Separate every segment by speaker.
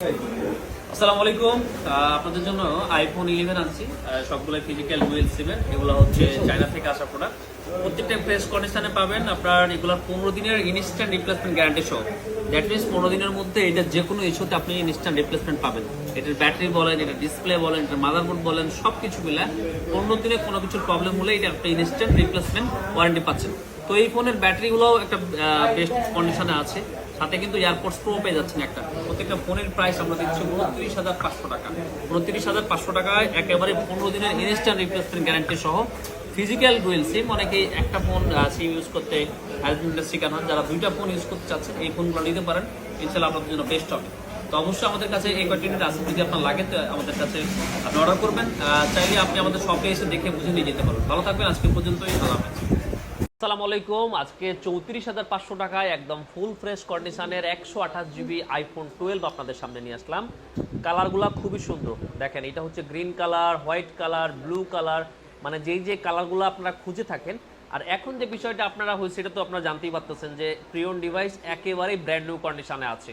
Speaker 1: আসসালামু আলাইকুম। আপনাদের জন্য আইফোন ইলেভেন আনছি। সবগুলো ফিজিক্যাল মোবাইল সিমের এগুলো হচ্ছে চায়না থেকে আসা প্রোডাক্ট প্রত্যেকটা প্রেস কন্ডিশনে পাবেন আপনার এগুলোর পনেরো দিনের ইনস্ট্যান্ট রিপ্লেসমেন্ট গ্যারান্টি সহ। দ্যাট মিনস পনেরো দিনের মধ্যে এটা যে কোনো ইস্যুতে আপনি ইনস্ট্যান্ট রিপ্লেসমেন্ট পাবেন। এটার ব্যাটারি বলেন এটা ডিসপ্লে বলেন, এটার মাদারবোর্ড বলেন সব কিছু মিলে পনেরো দিনে কোনো কিছুর প্রবলেম হলে এটা আপনি ইনস্ট্যান্ট রিপ্লেসমেন্ট ওয়ারেন্টি পাচ্ছেন। তো এই ফোনের ব্যাটারিগুলোও একটা বেস্ট কন্ডিশনে আছে। সাথে কিন্তু এয়ারপোর্টস প্রো পেয়ে যাচ্ছেন একটা। প্রত্যেকটা ফোনের প্রাইস আমরা দিচ্ছি উনত্রিশ হাজার পাঁচশো টাকা। উনত্রিশ হাজার পাঁচশো টাকায় একেবারে পনেরো দিনের ইনস্ট্যান্ট রিপ্লেসমেন্ট গ্যারান্টি সহ ফিজিক্যাল ডুয়েল সিম অনেকেই একটা ফোন সিম ইউজ করতে হ্যাজমেন্টের শিকার হন। যারা দুইটা ফোন ইউজ করতে চাচ্ছেন, এই ফোনগুলো নিতে পারেন। ইনশাল্লাহ আপনাদের জন্য বেস্ট হবে। তো অবশ্যই আমাদের কাছে এই কয়েকটি কন্টেন্ট আছে। যদি আপনার লাগে, তো আমাদের কাছে আপনি অর্ডার করবেন। চাইলে আপনি আমাদের শপে এসে দেখে বুঝে নিয়ে যেতে পারবেন। ভালো থাকবেন। আজকে পর্যন্তই। আল্লাহ আসসালামু আলাইকুম। আজকে চৌত্রিশ হাজার পাঁচশো টাকায় একদম ফুল ফ্রেশ কন্ডিশনের একশো আঠাশ জিবি আইফোন টুয়েলভ আপনাদের সামনে নিয়ে আসলাম। কালারগুলো খুবই সুন্দর। দেখেন, এটা হচ্ছে green colour white colour blue colour মানে যেই যে কালারগুলো আপনারা খুঁজে থাকেন, আর এখন যে বিষয়টা আপনারা হয়েছে সেটা তো আপনারা জানতেই পারতেছেন যে প্রিয়ন ডিভাইস একেবারেই ব্র্যান্ড নিউ কন্ডিশনে আছে।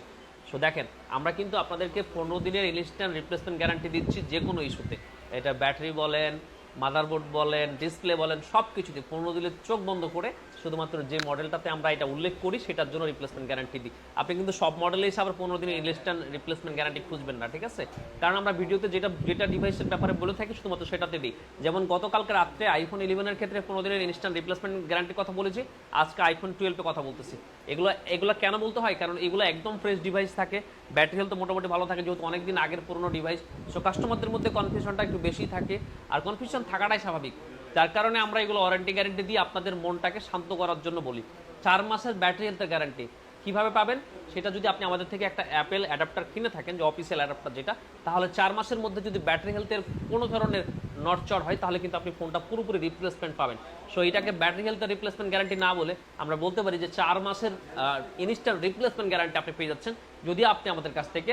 Speaker 1: সো দেখেন, আমরা কিন্তু আপনাদেরকে পনেরো দিনের ইনস্ট্যান্ট রিপ্লেসমেন্ট গ্যারান্টি দিচ্ছি যে কোনো ইস্যুতে এটা ব্যাটারি বলেন মাদারবোর্ড বলেন ডিসপ্লে বলেন সব কিছুতে পনেরো দিনের চোখ বন্ধ করে শুধুমাত্র যে মডেলটাতে আমরা এটা উল্লেখ করি, সেটার জন্য রিপ্লেসমেন্ট গ্যারান্টি দিই। আপনি কিন্তু সব মডেলে এসে আবার পনেরো দিনের ইনস্ট্যান্ট রিপ্লেসমেন্ট গ্যারান্টি খুঁজবেন না, ঠিক আছে? কারণ আমরা ভিডিওতে যেটা যেটা ডিভাইসের ব্যাপারে বলে থাকি, শুধুমাত্র সেটাতে দিই। যেমন গতকালকে রাত্রে আইফোন ইলেভেনের ক্ষেত্রে পনেরো দিনের ইনস্ট্যান্ট রিপ্লেসমেন্ট গ্যারান্টির কথা বলেছি, আজকে আইফোন টুয়েলভে কথা বলতেছি। এগুলো এগুলো কেন বলতে হয়? কারণ এগুলো একদম ফ্রেশ ডিভাইস থাকে ব্যাটারি হেলথ মোটামুটি ভালো থাকে, যেহেতু অনেকদিন আগের পুরনো ডিভাইস সো কাস্টমারদের মধ্যে কনফিউশনটা একটু বেশি থাকে। আর কনফিউশন থাকাটাই স্বাভাবিক। যার কারণে আমরা এগুলো ওয়ারেন্টি গ্যারেন্টি দিয়ে আপনাদের মনটাকে শান্ত করার জন্য বলি। চার মাসের ব্যাটারি হেলথের গ্যারান্টি কীভাবে পাবেন? সেটা যদি আপনি আমাদের থেকে একটা অ্যাপেল অ্যাডাপ্টার কিনে থাকেন, যে অফিসিয়াল অ্যাডাপ্টার যেটা, তাহলে চার মাসের মধ্যে যদি ব্যাটারি হেলথের কোনো ধরনের নটচড় হয়, তাহলে কিন্তু আপনি ফোনটা পুরোপুরি রিপ্লেসমেন্ট পাবেন। সো এটাকে ব্যাটারি হেলথের রিপ্লেসমেন্ট গ্যারান্টি না বলে আমরা বলতে পারি যে চার মাসের ইনস্ট্যান্ট রিপ্লেসমেন্ট গ্যারান্টি আপনি পেয়ে যাচ্ছেন। যদি আপনি আমাদের কাছ থেকে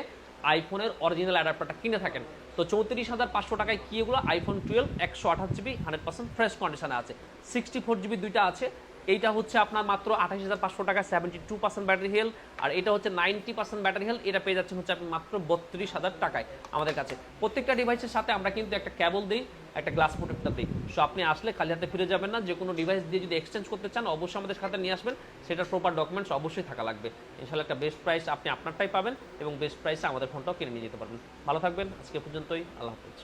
Speaker 1: আইফোনের অরিজিনাল অ্যাডাপ্টারটা কিনে থাকেন তো চৌত্রিশ হাজার পাঁচশো টাকায় কি এগুলো আইফোন টুয়েলভ একশো আঠাশ জিবি হান্ড্রেড পার্সেন্ট ফ্রেশ কন্ডিশনে আছে। সিক্সটি ফোর জিবি দুইটা আছে। এইটা হচ্ছে আপনার মাত্র আঠাশ হাজার পাঁচশো টাকা seventy two percent battery health আর এটা হচ্ছে নাইনটি পার্সেন্ট ব্যাটারি হেল এটা পেয়ে যাচ্ছেন হচ্ছে আপনি মাত্র বত্রিশ হাজার টাকায় আমাদের কাছে। প্রত্যেকটা ডিভাইসের সাথে আমরা কিন্তু একটা কেবল দিই, একটা গ্লাস প্রোটেক্টর দিই। সো আপনি আসলে খালি হাতে ফিরে যাবেন না যে কোনো ডিভাইস দিয়ে যদি এক্সচেঞ্জ করতে চান, অবশ্যই আমাদের সাথে নিয়ে আসবেন। সেটার প্রপার ডকুমেন্টস অবশ্যই থাকা লাগবে। ইনশাল্লাহ একটা বেস্ট প্রাইস আপনি আপনারটাই পাবেন এবং বেস্ট প্রাইসে আমাদের ফোনটাও কিনে নিয়ে যেতে পারবেন। ভালো থাকবেন, আজকে পর্যন্তই, আল্লাহ হাফিজ।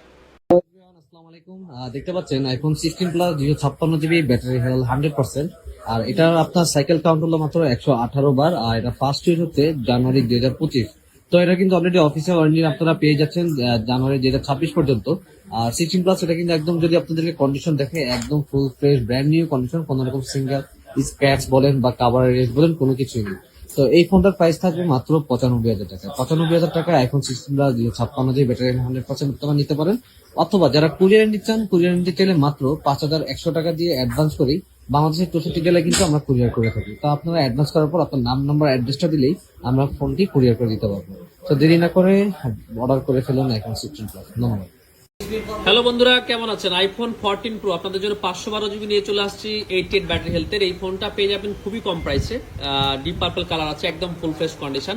Speaker 2: আসসালামু আলাইকুম। দেখতে পাচ্ছেন আইফোন সিক্সটিন প্লাস দুশো ছাপ্পান্ন GB battery health hundred percent আর এটার আপনার সাইকেল কাউন্ট হলো মাত্র একশো আঠারো বার, আর এটা ফার্স্ট ইউজ হচ্ছে জানুয়ারি দুই হাজার পঁচিশ। তো এটা কিন্তু অলরেডি অফিসিয়াল ওয়ারেন্টি আপনারা পেয়ে যাচ্ছেন জানুয়ারি দুই হাজার ছাব্বিশ পর্যন্ত। আর সিক্সটিন প্লাস এটা কিন্তু একদম যদি আপনাদেরকে কন্ডিশন দেখে, একদম full fresh brand new condition কোনো রকম সিঙ্গেল স্ক্র্যাচ বলেন বা কাভার রেস বলেন, কোনো কিছুই নেই। তো এই ফোনটার প্রাইস থাকবে মাত্র পঁচানব্বই হাজার টাকা। পঁচানব্বই হাজার টাকা এখন সিক্সটিন প্লাস ছাপ্পান্ন জিবি ব্যাটারি হান্ড্রেড পার্সেন্ট আপনারা নিতে পারেন। অথবা যারা কুরিয়ার নিতে চান, কুরিয়ার নিতে চাইলে মাত্র পাঁচ হাজার একশো টাকা দিয়ে অ্যাডভান্স করেই বাংলাদেশের চৌষট্টি জেলায় কিন্তু আমরা কুরিয়ার করে থাকি। তো আপনারা অ্যাডভান্স করার পর আপনার নাম নাম্বার অ্যাড্রেসটা দিলেই আমরা ফোনটি কুরিয়ার করে দিতে পারব। তো দেরি না করে অর্ডার করে ফেলুন এখন সিক্সটিন প্লাস ধন্যবাদ।
Speaker 1: হ্যালো বন্ধুরা, কেমন আছেন? আইফোন ফোরটিন প্রো আপনাদের জন্য পাঁচশো বারো জিবি নিয়ে চলে আসছি এইট এইট ব্যাটারি হেলথের এই ফোনটা পেয়ে যাবেন খুবই কম প্রাইসে ডিপ পার্পল কালার আছে, একদম ফুল ফ্রেশ কন্ডিশন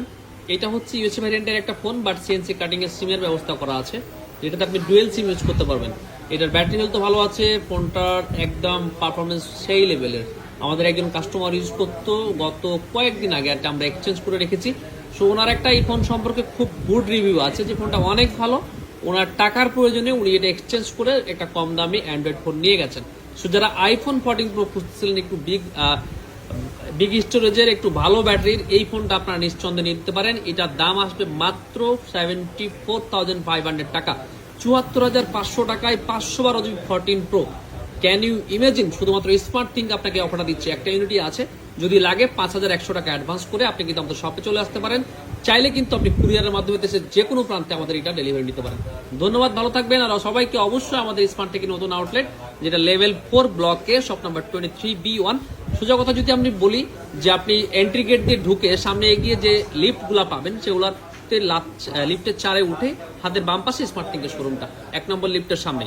Speaker 1: এটা হচ্ছে ইউসি ভ্যারিয়েন্টের একটা ফোন বাট সিএনসি কাটিং এর সিমের ব্যবস্থা করা আছে। যেটাতে আপনি ডুয়েল সিম ইউজ করতে পারবেন। এটার ব্যাটারি হেলথ ভালো আছে, ফোনটার একদম পারফরমেন্স সেই লেভেলের আমাদের একজন কাস্টমার ইউজ করতো গত কয়েকদিন আগে, একটা আমরা এক্সচেঞ্জ করে রেখেছি। সো ওনার একটা এই ফোন সম্পর্কে খুব গুড রিভিউ আছে যে ফোনটা অনেক ভালো। ওনার টাকার প্রয়োজনে উনি এটা এক্সচেঞ্জ করে একটা কম দামি অ্যান্ড্রয়েড ফোন নিয়ে গেছেন। সো যারা আইফোন ফোর্টিন প্রো খুঁজছিলেন একটু বিগ বিগ স্টোরেজের একটু ভালো ব্যাটারির এই ফোনটা আপনারা নিঃসন্দেহে নিতে পারেন। এটার দাম আসবে মাত্র seventy four thousand five hundred টাকা। চুয়াত্তর হাজার পাঁচশো টাকায় পাঁচশো বারো GB fourteen pro can you imagine শুধুমাত্র স্মার্ট থিঙ্ক আপনাকে অফারটা দিচ্ছে। একটা ইউনিটি আছে। যদি লাগে পাঁচ হাজার একশো টাকা অ্যাডভান্স করে আপনি কিন্তু আমাদের শপে চলে আসতে পারেন। চাইলে কিন্তু আপনি কুরিয়ারের মাধ্যমে দেশের যে কোনো প্রান্তে আমাদের এটা ডেলিভারি নিতে পারেন। ধন্যবাদ, ভালো থাকবেন। আর সবাইকে অবশ্যই আমাদের স্মার্ট থেকে নতুন আউটলেট যেটা লেভেল ফোর ব্লকে shop number twenty three B one সোজা কথা যদি আমি বলি যে আপনি এন্ট্রি গেট দিয়ে ঢুকে সামনে এগিয়ে যে লিফটগুলা পাবেন সেগুলার লিফটের চারে উঠে হাতের বাম পাশে স্মার্ট থিঙ্কের শোরুমটা এক নম্বর লিফটের সামনে।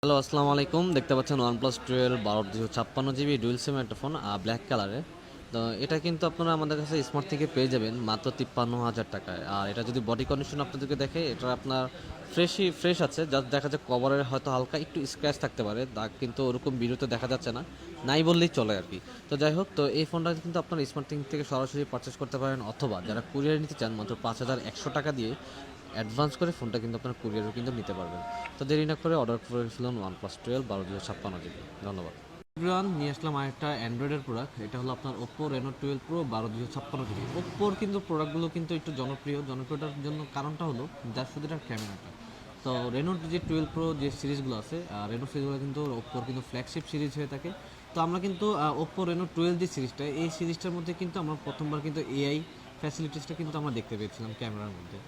Speaker 2: হ্যালো আসসালামু আলাইকুম। দেখতে পাচ্ছেন ওয়ান প্লাস টুয়েলভ বারো দুশো ছাপ্পান্ন জিবি ডুয়েল সিম একটা ফোন ব্ল্যাক কালারের তো এটা কিন্তু আপনারা আমাদের কাছে স্মার্ট থেকে পেয়ে যাবেন মাত্র তিপ্পান্ন হাজার টাকায়। আর এটা যদি বডি কন্ডিশন আপনাদেরকে দেখে, এটা আপনার ফ্রেশই ফ্রেশ আছে জাস্ট দেখা যায় কভারের হয়তো হালকা একটু স্ক্র্যাচ থাকতে পারে দাগ কিন্তু ওরকম ভিডিওতে দেখা যাচ্ছে না, নাই বললেই চলে আর কি। তো যাই হোক, তো এই ফোনটা কিন্তু আপনার স্মার্ট থিং থেকে সরাসরি পারচেস করতে পারেন, অথবা যারা কুরিয়ার নিতে চান মাত্র পাঁচ হাজার একশো টাকা দিয়ে অ্যাডভান্স করে ফোনটা কিন্তু আপনার কুরিয়ারও কিন্তু নিতে পারবেন। তো দেরি না করে অর্ডার করে ফেলুন ওয়ান প্লাস টুয়েলভ বারো দুশো ছাপ্পান্ন জিবি। ধন্যবাদ। এভরিওয়ান নিয়ে আসলাম আরেকটা অ্যান্ড্রয়েডের প্রোডাক্ট এটা হলো আপনার ওপ্পো রেনো টুয়েলভ প্রো বারো দুশো ছাপ্পান্ন জিবি ওপ্পোর কিন্তু প্রোডাক্টগুলো কিন্তু একটু জনপ্রিয়, জনপ্রিয়তার জন্য কারণটা হলো যার শুধু এটার ক্যামেরাটা তো রেনোর যে টুয়েলভ প্রো যে সিরিজগুলো আছে রেনো সিরিজগুলো কিন্তু ওপ্পোর কিন্তু ফ্ল্যাগশিপ সিরিজ হয়ে থাকে। তো আমরা কিন্তু ওপ্পো রেনো টুয়েলভ যে সিরিজটা এই সিরিজটার মধ্যে কিন্তু আমরা প্রথমবার কিন্তু এআই ফ্যাসিলিটিসটা কিন্তু আমরা দেখতে পেয়েছিলাম ক্যামেরার মধ্যে।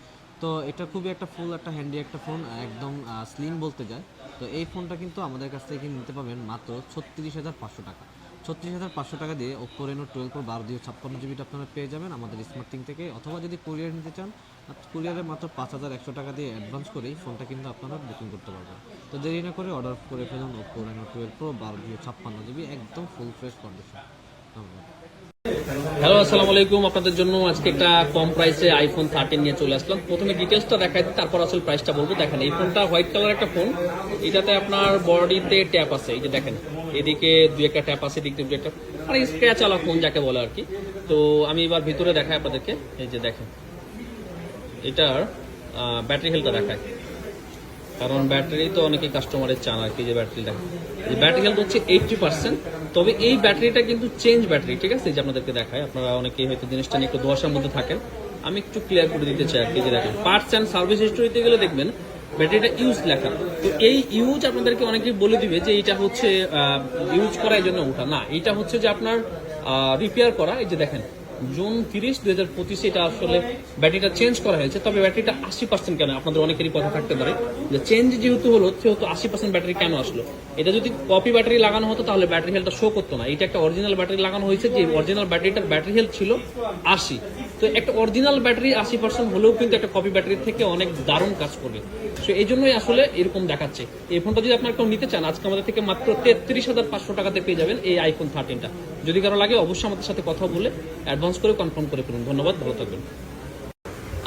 Speaker 2: তো এটা খুবই একটা ফুল একটা হ্যান্ডি একটা ফোন একদম স্লিম বলতে যায়। তো এই ফোনটা কিন্তু আমাদের কাছ থেকে নিতে পাবেন মাত্র ছত্রিশ হাজার পাঁচশো টাকা। ছত্রিশ হাজার পাঁচশো টাকা দিয়ে ওপো রেনো টুয়েলভ প্রো বারো দিয়ে ছাপ্পান্ন জিবিটা আপনারা পেয়ে যাবেন আমাদের স্মার্ট থেকে। অথবা যদি কুরিয়ার নিতে চান কুরিয়ারে মাত্র পাঁচ হাজার একশো টাকা দিয়ে অ্যাডভান্স করেই ফোনটা কিন্তু আপনারা বুকিং করতে পারবেন। তো দেরি না করে অর্ডার করে ফেলুন ওপো রেনো টুয়েলভ প্রো বারো দিয়ে ছাপ্পান্ন জিবি একদম ফুল ফ্রেশ কন্ডিশন ধন্যবাদ।
Speaker 1: হ্যালো, আসসালামু আলাইকুম। আপনাদের জন্য আজকে একটা কম প্রাইসে আইফোন থার্টিন নিয়ে চলে আসলাম। প্রথমে ডিটেলসটা দেখাই দিই, তারপর আসলে প্রাইসটা বলব। দেখেন, এই ফোনটা হোয়াইট কালার একটা ফোন এটাতে আপনার বডিতে ট্যাপ আছে। এই যে দেখেন, এদিকে দুই একটা ট্যাপ আছে, এদিক দুই একটা মানে স্ক্র্যাচ আলা ফোন যাকে বলে আর কি। তো আমি এবার ভিতরে দেখাই আপনাদেরকে। এই যে দেখেন, এটার ব্যাটারি হেলথটা দেখায় কারণ ব্যাটারি তো অনেকে কাস্টমারের চান আর কি যে ব্যাটারি দেখেন যে ব্যাটারি হেলথ হচ্ছে এইটটি পার্সেন্ট তবে এই ব্যাটারিটা কিন্তু চেঞ্জ ব্যাটারি ঠিক আছে? যে আপনাদেরকে দেখায় আপনারা অনেকে হয়তো জিনিসটা নিয়ে একটু দোয়াশার মধ্যে থাকেন। আমি একটু ক্লিয়ার করে দিতে চাই আর কি যে দেখেন পার্টস অ্যান্ড সার্ভিস হিস্টোরিতে গেলে দেখবেন, ব্যাটারিটা ইউজ লেখা। তো এই ইউজ আপনাদেরকে অনেকেই বলে দিবে যে এটা হচ্ছে ইউজ করা এই জন্য ওঠা না। এটা হচ্ছে যে আপনার রিপেয়ার করা। এই যে দেখেন জুন তিরিশ দু হাজার পঁচিশে এটা আসলে ব্যাটারিটা চেঞ্জ করা হয়েছে। তবে ব্যাটারিটা আশি পার্সেন্ট কেন? আপনাদের অনেকেরই কথা থাকতে পারে যে চেঞ্জ যেহেতু হলো, সেহেতু আশি পার্সেন্ট ব্যাটারি কেন আসলো? এটা যদি কপি ব্যাটারি লাগানো হতো, তাহলে ব্যাটারি হেলটা শো করতো না। এটা একটা অরিজিনাল ব্যাটারি লাগানো হয়েছে, যে অরিজিনাল ব্যাটারিটার ব্যাটারি হেলথ ছিল আশি। তো একটা অরিজিনাল ব্যাটারি আশি পার্সেন্ট হলেও কিন্তু একটা কপি ব্যাটারির থেকে অনেক দারুণ কাজ করবে। তো এই জন্যই আসলে এরকম দেখাচ্ছে। এই ফোনটা যদি আপনার কেউ নিতে চান, আজকে আমাদের থেকে মাত্র তেত্রিশ হাজার পাঁচশো টাকাতে পেয়ে যাবেন এই আইফোন থার্টিনটা যদি কারও লাগে, অবশ্যই আমাদের সাথে কথা বলে অ্যাডভান্স করে কনফার্ম করে ফেলুন। ধন্যবাদ, ভালো থাকবেন।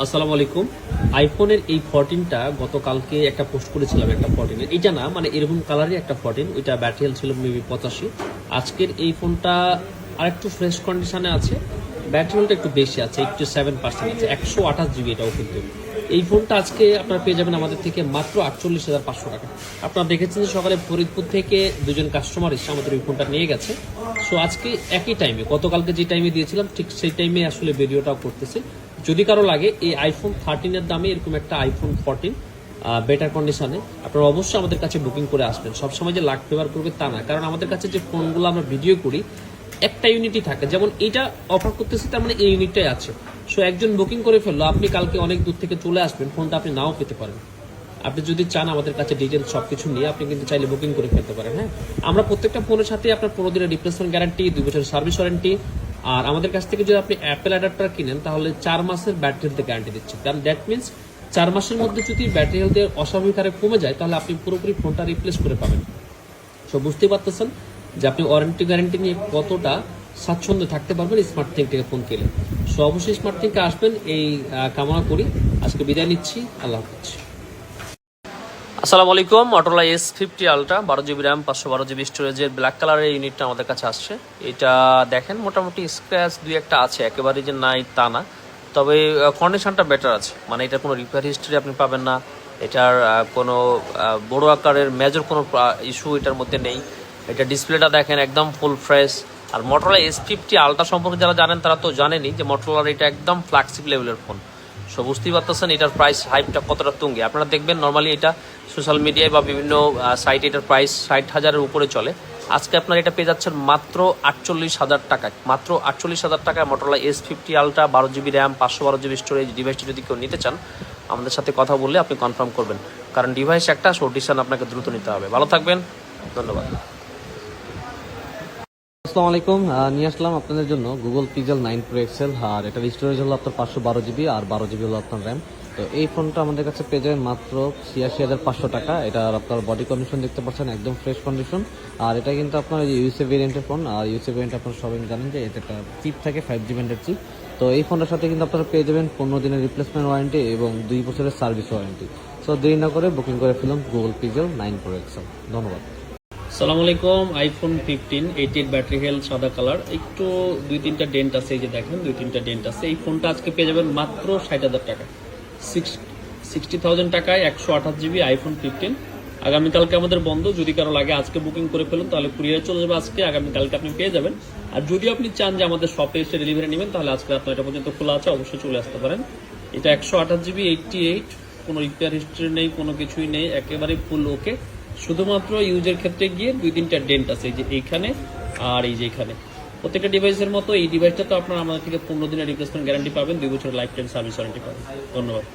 Speaker 1: আসসালামু আলাইকুম। আইফোনের এই ফোরটিনটা গতকালকে একটা পোস্ট করেছিলাম একটা ফোরটিনের এইটা না মানে এরকম কালারই একটা ফোরটিন ওইটা ব্যাটারি ছিল মেবি পঁচাশি। আজকের এই ফোনটা আরেকটু ফ্রেশ কন্ডিশনে আছে। ব্যাটারি হেলথ একটু বেশি আছে, একটু সেভেন পার্সেন্ট আছে, একশো আঠাশ জিবি এটাও কিন্তু। এই ফোনটা আজকে আপনারা পেয়ে যাবেন আমাদের থেকে মাত্র আটচল্লিশ হাজার পাঁচশো টাকা। আপনারা দেখেছেন যে সকালে ফরিদপুর থেকে দুজন কাস্টমার এসে আমাদের এই ফোনটা নিয়ে গেছে। সো আজকে একই টাইমে গতকালকে যে টাইমে দিয়েছিলাম, ঠিক সেই টাইমে আসলে ভিডিওটাও করতেছে। যদি কারও লাগে, এই আইফোন থার্টিনের দামে এরকম একটা আইফোন ফোরটিন বেটার কন্ডিশনে আপনারা অবশ্যই আমাদের কাছে বুকিং করে আসবেন। সবসময় যে লাখ ব্যবহার করবে তা না, কারণ আমাদের কাছে যে ফোনগুলো আমরা ভিডিও করি একটা ইউনিটই থাকে। যেমন এটা অফার করতেছি, তার মানে এই ইউনিটটাই আছে। সো একজন বুকিং করে ফেলল, আপনি কালকে অনেক দূর থেকে চলে আসবেন, ফোনটা আপনি নাও পেতে পারেন। আপনি যদি চান আমাদের কাছে ডিটেলস সবকিছু নিয়ে, আপনি কিন্তু চাইলে বুকিং করে ফেলতে পারেন হ্যাঁ? আমরা প্রত্যেকটা ফোনের সাথে আপনার পনেরো দিনের রিপ্লেসমেন্ট গ্যারান্টি দুই বছরের সার্ভিস ওয়ারেন্টি আর আমাদের কাছ থেকে যদি আপনি অ্যাপেল অ্যাডাপ্টার কিনেন, তাহলে চার মাসের ব্যাটারি হেলথে গ্যারান্টি দিচ্ছি। কারণ দ্যাট মিনস চার মাসের মধ্যে যদি ব্যাটারি হেলথের অস্বাভাবিক হারে কমে যায়, তাহলে আপনি পুরোপুরি ফোনটা রিপ্লেস করে পাবেন। সো বুঝতেই পারতেছেন? যে আপনি ওয়ারেন্টি গ্যারেন্টি নিয়ে কতটা স্বাচ্ছন্দ্যে থাকতে পারবেন স্মার্ট থিং থেকে ফোন কিনে সো অবশ্যই স্মার্ট থিংকে আসবেন, এই কামনা করি। আজকে বিদায় নিচ্ছি, আল্লাহ হাফিজ। আসসালামু আলাইকুম অটোলা এস ফিফটি আলট্রা বারো জিবি র্যাম পাঁচশো বারো জিবি স্টোরেজের ব্ল্যাক কালারের ইউনিটটা আমাদের কাছে আসছে। এটা দেখেন, মোটামুটি স্ক্র্যাচ দুই একটা আছে একেবারে যে নাই তা না। তবে কন্ডিশনটা বেটার আছে। মানে এটা কোনো রিপেয়ার হিস্ট্রি আপনি পাবেন না। এটার কোনো বড় আকারের মেজর কোনো ইস্যু এটার মধ্যে নেই। এটা ডিসপ্লেটা দেখেন একদম ফুল ফ্রেশ আর মোটরলা এস ফিফটি আলট্রা সম্পর্কে যারা জানেন, তারা তো জানেনই যে মোটরলার এটা একদম ফ্ল্যাক্সিবল লেভেলের ফোন সো বুঝতেই পারতেছেন এটার প্রাইস হাইপটা কতটা তুঙ্গে। আপনারা দেখবেন নর্মালি এটা সোশ্যাল মিডিয়ায় বা বিভিন্ন সাইটে এটার প্রাইস ষাট হাজারের উপরে চলে। আজকে আপনারা এটা পেয়ে যাচ্ছেন মাত্র আটচল্লিশ হাজার টাকায়। মাত্র আটচল্লিশ হাজার টাকায় মোটরলা এস ফিফটি আলট্রা বারো জিবি র্যাম পাঁচশো বারো জিবি স্টোরেজ ডিভাইসটি যদি কেউ নিতে চান, আমাদের সাথে কথা বললে আপনি কনফার্ম করবেন। কারণ ডিভাইস একটা সো ডিসিশন আপনাকে দ্রুত নিতে হবে। ভালো থাকবেন। ধন্যবাদ। আসসালামু আলাইকুম। নিয়ে আসলাম আপনাদের জন্য Google Pixel nine pro XL আর এটার স্টোরেজ হলো আপনার পাঁচশো বারো জিবি আর বারো জিবি হলো আপনার র্যাম
Speaker 2: তো এই ফোনটা আমাদের কাছে পেয়ে যাবেন মাত্র ছিয়াশি হাজার পাঁচশো টাকা। এটা আপনার বডি কন্ডিশন দেখতে পাচ্ছেন, একদম ফ্রেশ কন্ডিশন আর এটা কিন্তু আপনার ইউসে ভেরিয়েন্টের ফোন আর ইউসে ভেরিয়েন্ট আপনারা সবাই জানেন যে এতে একটা চিপ থাকে ফাইভ জি ব্যান্ডের চিপ তো এই ফোনটার সাথে কিন্তু আপনারা পেয়ে যাবেন পনেরো দিনের রিপ্লেসমেন্ট ওয়ারেন্টি এবং দুই বছরের সার্ভিস ওয়ারেন্টি সো দেরি না করে বুকিং করে ফেলুন Google Pixel nine pro XL ধন্যবাদ।
Speaker 1: সালাম আলাইকুম iPhone fifteen eight eight battery health সাদা কালার একটু দুই তিনটা ডেন্ট আছে, এই যে দেখেন, দুই তিনটা ডেন্ট আছে। এই ফোনটা আজকে পেয়ে যাবেন মাত্র ষাট হাজার টাকা। সিক্স সিক্সটি থাউজেন্ড টাকায় একশো আঠাশ জিবি আইফোন ফিফটিন আগামীকালকে আমাদের বন্ধ, যদি কারও লাগে আজকে বুকিং করে ফেলুন, তাহলে কুরিয়ারে চলে যাবে আজকে, আগামীকালকে আপনি পেয়ে যাবেন। আর যদি আপনি চান যে আমাদের শপে এসে ডেলিভারি নেবেন, তাহলে আজকে আপনার এটা পর্যন্ত খোলা আছে, অবশ্যই চলে আসতে পারেন। এটা একশো আঠাশ জিবি এইটটি এইট কোনো রিপেয়ার হিস্ট্রি নেই, কোনো কিছুই নেই, একেবারে ফুল ওকে শুধুমাত্র ইউজের ক্ষেত্রে গিয়ে দুই তিনটা ডেন্ট আছে, এই যে এইখানে আর এই যে এখানে। প্রত্যেকটা ডিভাইসের মতো এই ডিভাইসটা তো আপনারা আমাদের থেকে পনেরো দিনের রিপ্লেসমেন্ট গ্যারান্টি পাবেন, দুই বছরের লাইফ টাইম সার্ভিস ওয়ারেন্টি পাবেন। ধন্যবাদ।